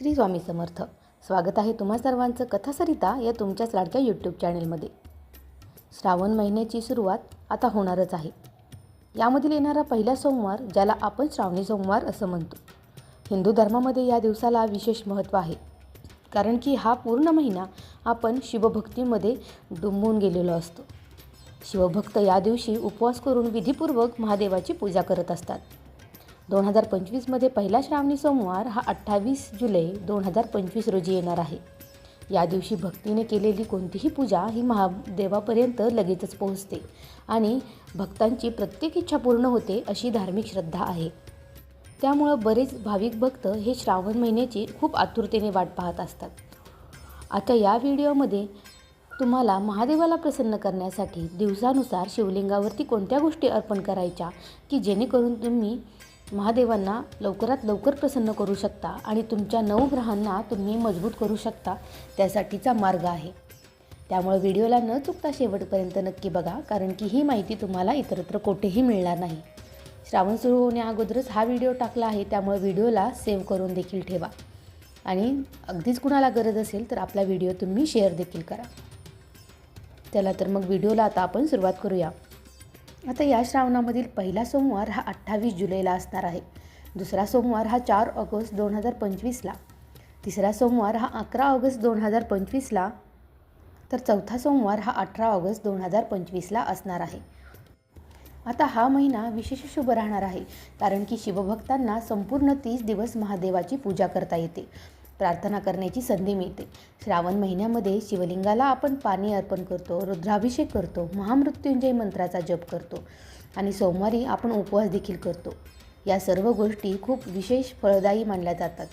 श्री स्वामी समर्थ. स्वागत आहे तुम्हा सर्वांचं कथासरिता या तुमच्याच लाडक्या यूट्यूब चॅनेलमध्ये श्रावण महिन्याची सुरुवात आता होणारच आहे. यामधील येणारा पहिला सोमवार ज्याला आपण श्रावणी सोमवार असं म्हणतो. हिंदू धर्मामध्ये या दिवसाला विशेष महत्त्व आहे. कारण की हा पूर्ण महिना आपण शिवभक्तीमध्ये डुंबून गेलेलो असतो. शिवभक्त या दिवशी उपवास करून विधीपूर्वक महादेवाची पूजा करत असतात. दोन हजार पंचवीसमध्ये पहिला श्रावणी सोमवार हा अठ्ठावीस जुलै दोन हजार पंचवीस रोजी येणार आहे. या दिवशी भक्तीने केलेली कोणतीही पूजा ही महादेवापर्यंत लगेचच पोहोचते आणि भक्तांची प्रत्येक इच्छा पूर्ण होते अशी धार्मिक श्रद्धा आहे. त्यामुळं बरेच भाविक भक्त हे श्रावण महिन्याची खूप आतुरतेने वाट पाहत असतात. आता या व्हिडिओमध्ये तुम्हाला महादेवाला प्रसन्न करण्यासाठी दिवसानुसार शिवलिंगावरती कोणत्या गोष्टी अर्पण करायच्या की जेणेकरून तुम्ही महादेवांना लवकरात लवकर प्रसन्न करू शकता आणि तुमच्या नऊ ग्रहांना तुम्ही मजबूत करू शकता त्यासाठीचा मार्ग आहे. त्यामुळे व्हिडिओला न चुकता शेवटपर्यंत नक्की बघा कारण की ही माहिती तुम्हाला इतरत्र कोठेही मिळणार नाही. श्रावण सुरू होण्याअगोदरच हा व्हिडिओ टाकला आहे त्यामुळे व्हिडिओला सेव्ह करून देखील ठेवा. आणि अगदीच कुणाला गरज असेल तर आपला व्हिडिओ तुम्ही शेअर देखील करा. चला तर मग व्हिडिओला आता आपण सुरुवात करूया. आता या श्रावणामधील पहिला सोमवार हा अठ्ठावीस जुलैला असणार आहे. दुसरा सोमवार हा चार ऑगस्ट दोन हजार पंचवीसला. तिसरा सोमवार हा अकरा ऑगस्ट दोन हजार पंचवीसला. तर चौथा सोमवार हा अठरा ऑगस्ट दोन हजार पंचवीसला असणार आहे. आता हा महिना विशेष शुभ राहणार आहे कारण की शिवभक्तांना संपूर्ण तीस दिवस महादेवाची पूजा करता येते. प्रार्थना करण्याची संधी मिळते. श्रावण महिन्यामध्ये शिवलिंगाला आपण पाणी अर्पण करतो रुद्राभिषेक करतो महामृत्युंजय मंत्राचा जप करतो आणि सोमवारी आपण उपवास देखील करतो. या सर्व गोष्टी खूप विशेष फळदायी मानल्या जातात.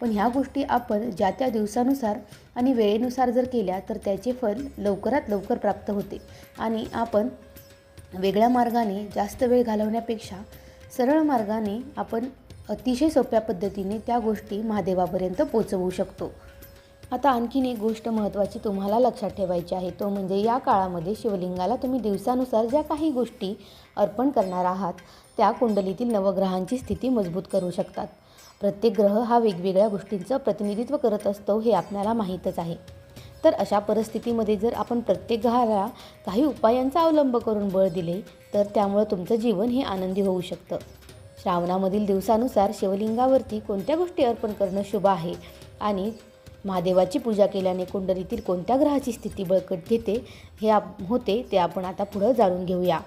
पण ह्या गोष्टी आपण ज्या त्या दिवसानुसार आणि वेळेनुसार जर केल्या तर त्याचे फल लवकरात लवकर प्राप्त होते आणि आपण वेगळ्या मार्गाने जास्त वेळ घालवण्यापेक्षा सरळ मार्गाने आपण अतिशय सोप्या पद्धतीने त्या गोष्टी महादेवापर्यंत पोचवू शकतो. आता आणखीन एक गोष्ट महत्त्वाची तुम्हाला लक्षात ठेवायची आहे तो म्हणजे या काळामध्ये शिवलिंगाला तुम्ही दिवसानुसार ज्या काही गोष्टी अर्पण करणार आहात त्या कुंडलीतील नवग्रहांची स्थिती मजबूत करू शकतात. प्रत्येक ग्रह हा वेगवेगळ्या गोष्टींचं प्रतिनिधित्व करत असतो हे आपल्याला माहीतच आहे. तर अशा परिस्थितीमध्ये जर आपण प्रत्येक ग्रहाला काही उपायांचा अवलंब करून बळ दिले तर त्यामुळं तुमचं जीवन हे आनंदी होऊ शकतं. श्रावणामधील दिवसानुसार शिवलिंगावरती कोणत्या गोष्टी अर्पण करणं शुभ आहे? आणि महादेवाची पूजा केल्याने कुंडलीतील कोणत्या ग्रहाची स्थिती बळकट घेते? हे आप होते ते आपण आता पुढं जाणून घेऊया.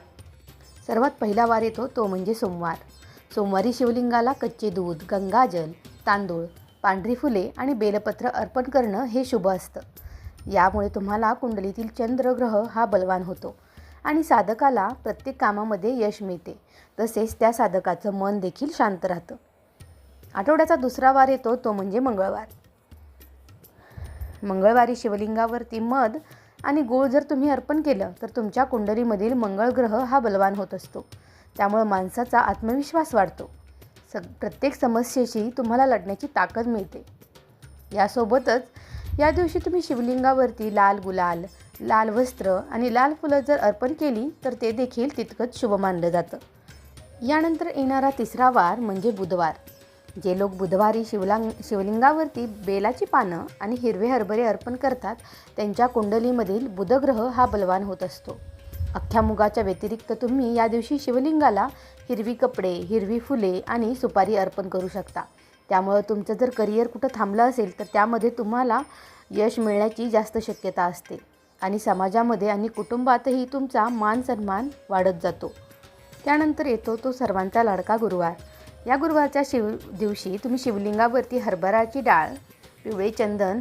सर्वात पहिला वार येतो तो म्हणजे सोमवार. सोमवारी शिवलिंगाला कच्चे दूध गंगाजल तांदूळ पांढरी फुले आणि बेलपत्र अर्पण करणं हे शुभ असतं. यामुळे तुम्हाला कुंडलीतील चंद्रग्रह हा बलवान होतो. आणि साधकाला प्रत्येक कामामध्ये यश मिळते. तसेच त्या साधकाचं मन देखील शांत राहतं. आठवड्याचा दुसरा वार येतो तो म्हणजे मंगळवार. मंगळवारी शिवलिंगावरती मध आणि गूळ जर तुम्ही अर्पण केलं तर तुमच्या कुंडलीमधील मंगळ ग्रह हा बलवान होत असतो. त्यामुळं माणसाचा आत्मविश्वास वाढतो. स प्रत्येक समस्येशी तुम्हाला लढण्याची ताकद मिळते. यासोबतच या दिवशी तुम्ही शिवलिंगावरती लाल गुलाल लाल वस्त्र आणि लाल फुलं जर अर्पण केली तर ते देखील तितकंच शुभ मानलं जातं. यानंतर येणारा तिसरा वार म्हणजे बुधवार जे लोक बुधवारी शिवलांग शिवलिंगावरती बेलाची पानं आणि हिरवे हरभरे अर्पण करतात त्यांच्या कुंडलीमधील बुधग्रह हा बलवान होत असतो. अख्ख्या मुगाच्या व्यतिरिक्त तुम्ही या दिवशी शिवलिंगाला हिरवी कपडे हिरवी फुले आणि सुपारी अर्पण करू शकता. त्यामुळं तुमचं जर करिअर कुठं थांबलं असेल तर त्यामध्ये तुम्हाला यश मिळण्याची जास्त शक्यता असते. आणि समाजामध्ये आणि कुटुंबातही तुमचा मान सन्मान वाढत जातो. त्यानंतर येतो तो सर्वांचा लाडका गुरुवार. या गुरुवारच्या शिव दिवशी तुम्ही शिवलिंगावरती हरभराची डाळ पिवळे चंदन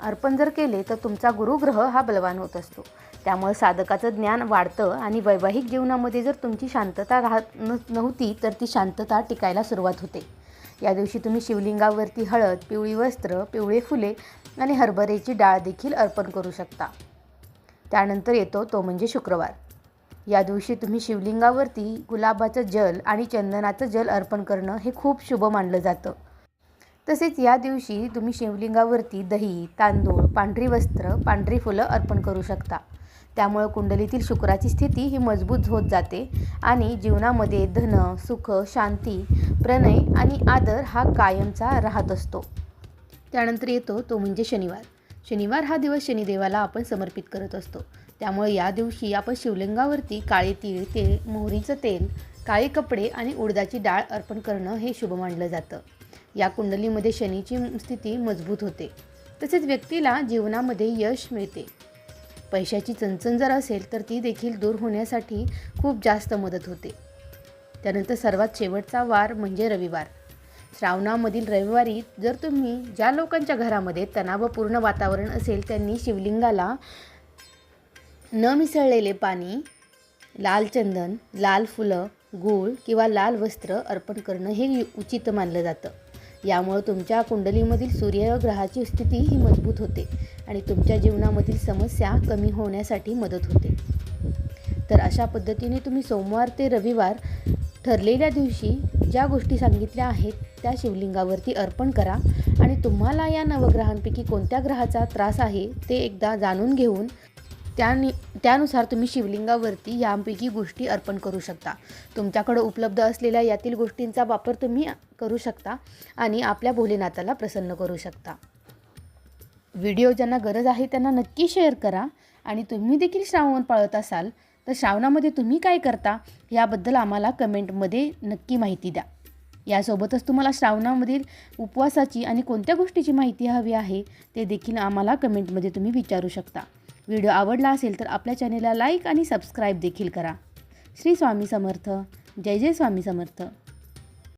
अर्पण जर केले तर तुमचा गुरुग्रह हा बलवान होत असतो. त्यामुळे साधकाचं ज्ञान वाढतं आणि वैवाहिक जीवनामध्ये जर तुमची शांतता राहत न नव्हती तर ती शांतता टिकायला सुरुवात होते. या दिवशी तुम्ही शिवलिंगावरती हळद पिवळी वस्त्र पिवळे फुले आणि हरभऱ्याची डाळ देखील अर्पण करू शकता. त्यानंतर येतो तो म्हणजे शुक्रवार. या दिवशी तुम्ही शिवलिंगावरती गुलाबाचं जल आणि चंदनाचं जल अर्पण करणं हे खूप शुभ मानलं जातं. तसेच या दिवशी तुम्ही शिवलिंगावरती दही तांदूळ पांढरी वस्त्र पांढरी फुलं अर्पण करू शकता. त्यामुळं कुंडलीतील शुक्राची स्थिती ही मजबूत होत जाते आणि जीवनामध्ये धन सुख शांती प्रणय आणि आदर हा कायमचा राहत असतो. त्यानंतर येतो तो म्हणजे शनिवार. शनिवार हा दिवस शनिदेवाला आपण समर्पित करत असतो. त्यामुळे या दिवशी आपण शिवलिंगावरती काळे तीळ तेल मोहरीचं तेल काळे कपडे आणि उडदाची डाळ अर्पण करणं हे शुभ मानलं जातं. या कुंडलीमध्ये शनीची स्थिती मजबूत होते. तसेच व्यक्तीला जीवनामध्ये यश मिळते. पैशाची चणचण जर असेल तर ती देखील दूर होण्यासाठी खूप जास्त मदत होते. त्यानंतर सर्वात शेवटचा वार म्हणजे रविवार. श्रावणामधील रविवारी जर तुम्ही ज्या लोकांच्या घरामध्ये तणावपूर्ण वातावरण असेल त्यांनी शिवलिंगाला न मिसळलेले पाणी लाल चंदन लाल फुलं गूळ किंवा लाल वस्त्र अर्पण करणं हे उचित मानलं जातं. यामुळं तुमच्या कुंडलीमधील सूर्यग्रहाची स्थिती ही मजबूत होते आणि तुमच्या जीवनामधील समस्या कमी होण्यासाठी मदत होते. तर अशा पद्धतीने तुम्ही सोमवार ते रविवार ठरलेल्या दिवशी ज्या गोष्टी सांगितल्या आहेत त्या शिवलिंगावरती अर्पण करा आणि तुम्हाला या नवग्रहांपैकी कोणत्या ग्रहाचा त्रास आहे ते एकदा जाणून घेऊन त्यानी त्यानुसार तुम्ही शिवलिंगावरती यापैकी गोष्टी अर्पण करू शकता. तुमच्याकडं उपलब्ध असलेल्या यातील गोष्टींचा वापर तुम्ही करू शकता आणि आपल्या भोलेनाथाला प्रसन्न करू शकता. व्हिडिओ ज्यांना गरज आहे त्यांना नक्की शेअर करा आणि तुम्ही देखील श्रावण पाळत असाल तर श्रावणामध्ये तुम्ही काय करता याबद्दल आम्हाला कमेंटमध्ये नक्की माहिती द्या. यासोबतच तुम्हाला श्रावणामधील उपवासाची आणि कोणत्या गोष्टीची माहिती हवी आहे ते देखील आम्हाला कमेंटमध्ये तुम्ही विचारू शकता. व्हिडिओ आवडला असेल तर आपल्या चॅनेलला लाईक आणि सबस्क्राईब देखील करा. श्री स्वामी समर्थ. जय जय स्वामी समर्थ.